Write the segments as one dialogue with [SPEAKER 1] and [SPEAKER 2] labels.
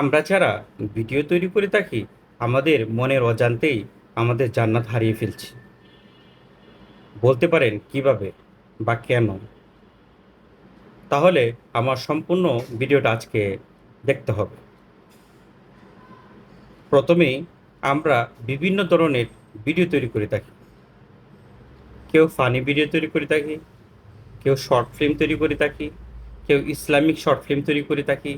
[SPEAKER 1] আমরা যারা ভিডিও তৈরি করে থাকি, আমাদের মনের অজান্তেই আমাদের জান্নাত হারিয়ে ফেলছি। বলতে পারেন কীভাবে বা কেন? তাহলে আমার সম্পূর্ণ ভিডিওটা আজকে দেখতে হবে। প্রথমেই আমরা বিভিন্ন ধরনের ভিডিও তৈরি করে থাকি। কেউ ফানি ভিডিও তৈরি করে থাকি, কেউ শর্ট ফিল্ম তৈরি করে থাকি, কেউ ইসলামিক শর্ট ফিল্ম তৈরি করে থাকি,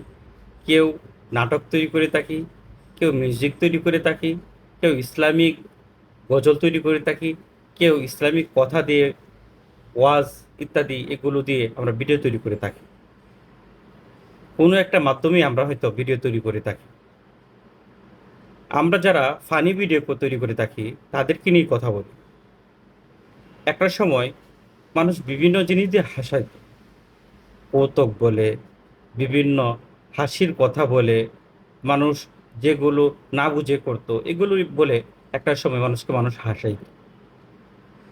[SPEAKER 1] কেউ নাটক তৈরি করে থাকি, কেউ মিউজিক তৈরি করে থাকি, কেউ ইসলামিক গজল তৈরি করে থাকি, কেউ ইসলামিক কথা দিয়ে, ওয়াজ ইত্যাদি এগুলো দিয়ে আমরা ভিডিও তৈরি করে থাকি। কোনো একটা মাধ্যমে আমরা হয়তো ভিডিও তৈরি করে থাকি। আমরা যারা ফানি ভিডিও তৈরি করে থাকি, তাদেরকে নিয়ে কথা বলি। একটা সময় মানুষ বিভিন্ন জিনিস দিয়ে হাসায়। কৌতুক বলে, বিভিন্ন হাসির কথা বলে, মানুষ যেগুলো না বুঝে করতো এগুলো বলে একটা সময় মানুষকে মানুষ হাসাই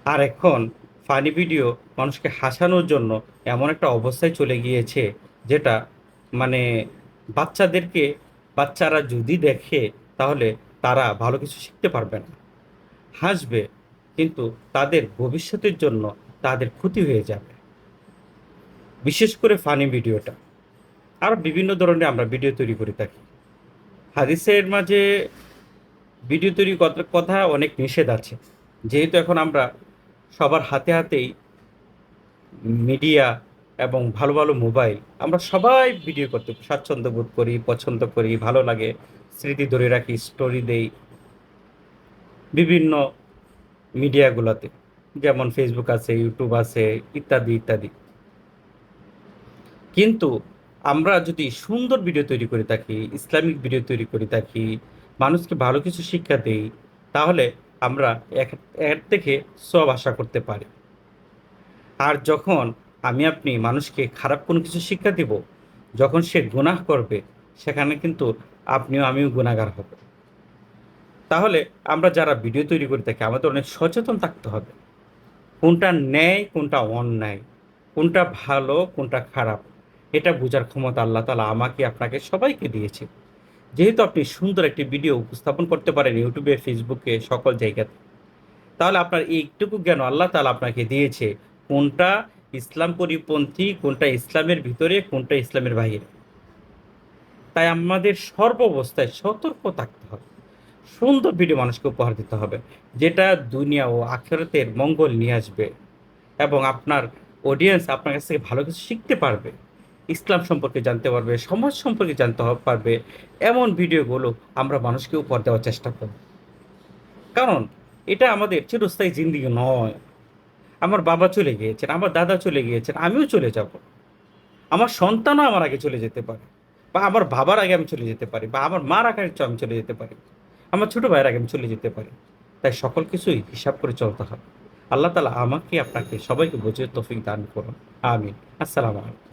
[SPEAKER 1] আর এখন ফানি ভিডিও মানুষকে হাসানোর জন্য এমন একটা অবস্থায় চলে গিয়েছে, যেটা মানে বাচ্চাদেরকে, বাচ্চারা যদি দেখে, তাহলে তারা ভালো কিছু শিখতে পারবে না। হাসবে, কিন্তু তাদের ভবিষ্যতের জন্য তাদের ক্ষতি হয়ে যাবে। বিশেষ করে ফানি ভিডিওটা আর বিভিন্ন ধরনের আমরা ভিডিও তৈরি করে থাকি। হাদিসের মাঝে ভিডিও তৈরি কথা অনেক নিষেধ আছে। যেহেতু এখন আমরা সবার হাতে হাতেই মিডিয়া এবং ভালো ভালো মোবাইল, আমরা সবাই ভিডিও করতে স্বাচ্ছন্দ্য বোধ করি, পছন্দ করি, ভালো লাগে, স্মৃতি ধরে রাখি স্টোরি দেই বিভিন্ন মিডিয়াগুলোতে। যেমন ফেসবুক আছে ইউটিউব আছে, ইত্যাদি ইত্যাদি। কিন্তু আমরা যদি সুন্দর ভিডিও তৈরি করে থাকি, ইসলামিক ভিডিও তৈরি করে থাকি, মানুষকে ভালো কিছু শিক্ষা দেই, তাহলে আমরা এর থেকে সব আশা করতে পারি। আর যখন আমি আপনি মানুষকে খারাপ কোনো কিছু শিক্ষা দিব, যখন সে গুনাহ করবে, সেখানে কিন্তু আপনিও আমিও গুণাগার হব। তাহলে আমরা যারা ভিডিও তৈরি করে থাকি, আমাদের অনেক সচেতন থাকতে হবে। কোনটা ন্যায়, কোনটা অন্যায়, কোনটা ভালো, কোনটা খারাপ। এটা বোঝার ক্ষমতা আল্লাহ তালা আমাকে, আপনাকে, সবাইকে দিয়েছে। যেহেতু আপনি সুন্দর একটি ভিডিও উপস্থাপন করতে পারেন ইউটিউবে, ফেসবুকে, সকল জায়গাতে, তাহলে আপনার এইটুকু জ্ঞান আল্লাহ তালা আপনাকে দিয়েছে, কোনটা ইসলাম পরিপন্থী কোনটা ইসলামের ভিতরে, কোনটা ইসলামের বাইরে তাই আমাদের সর্ব অবস্থায় সতর্ক থাকতে হবে। সুন্দর ভিডিও মানুষকে উপহার দিতে হবে, যেটা দুনিয়া ও আখেরাতের মঙ্গল নিয়ে আসবে এবং আপনার অডিয়েন্স আপনার কাছ থেকে ভালো কিছু শিখতে পারবে। ইসলাম সম্পর্কে জানতে পারবে, সমাজ সম্পর্কে জানতে পারবে, এমন ভিডিওগুলো আমরা মানুষকে উপহার দেওয়ার চেষ্টা করব। কারণ এটা আমাদের চিরস্থায়ী জিন্দিগি নয়। আমার বাবা চলে গিয়েছেন, আমার দাদা চলে গিয়েছেন, আমিও চলে যাব। আমার সন্তানও আমার আগে চলে যেতে পারে, বা আমার বাবার আগে আমি চলে যেতে পারি, বা আমার মার আগে আমি চলে যেতে পারি, আমার ছোট ভাইয়ের আগে আমি চলে যেতে পারি। তাই সকল কিছুই হিসাব করে চলতে হবে। আল্লাহ তালা আমাকে আপনাকে সবাইকে বুঝে তৌফিক দান করুন। আমিন। আসসালামু আলাইকুম।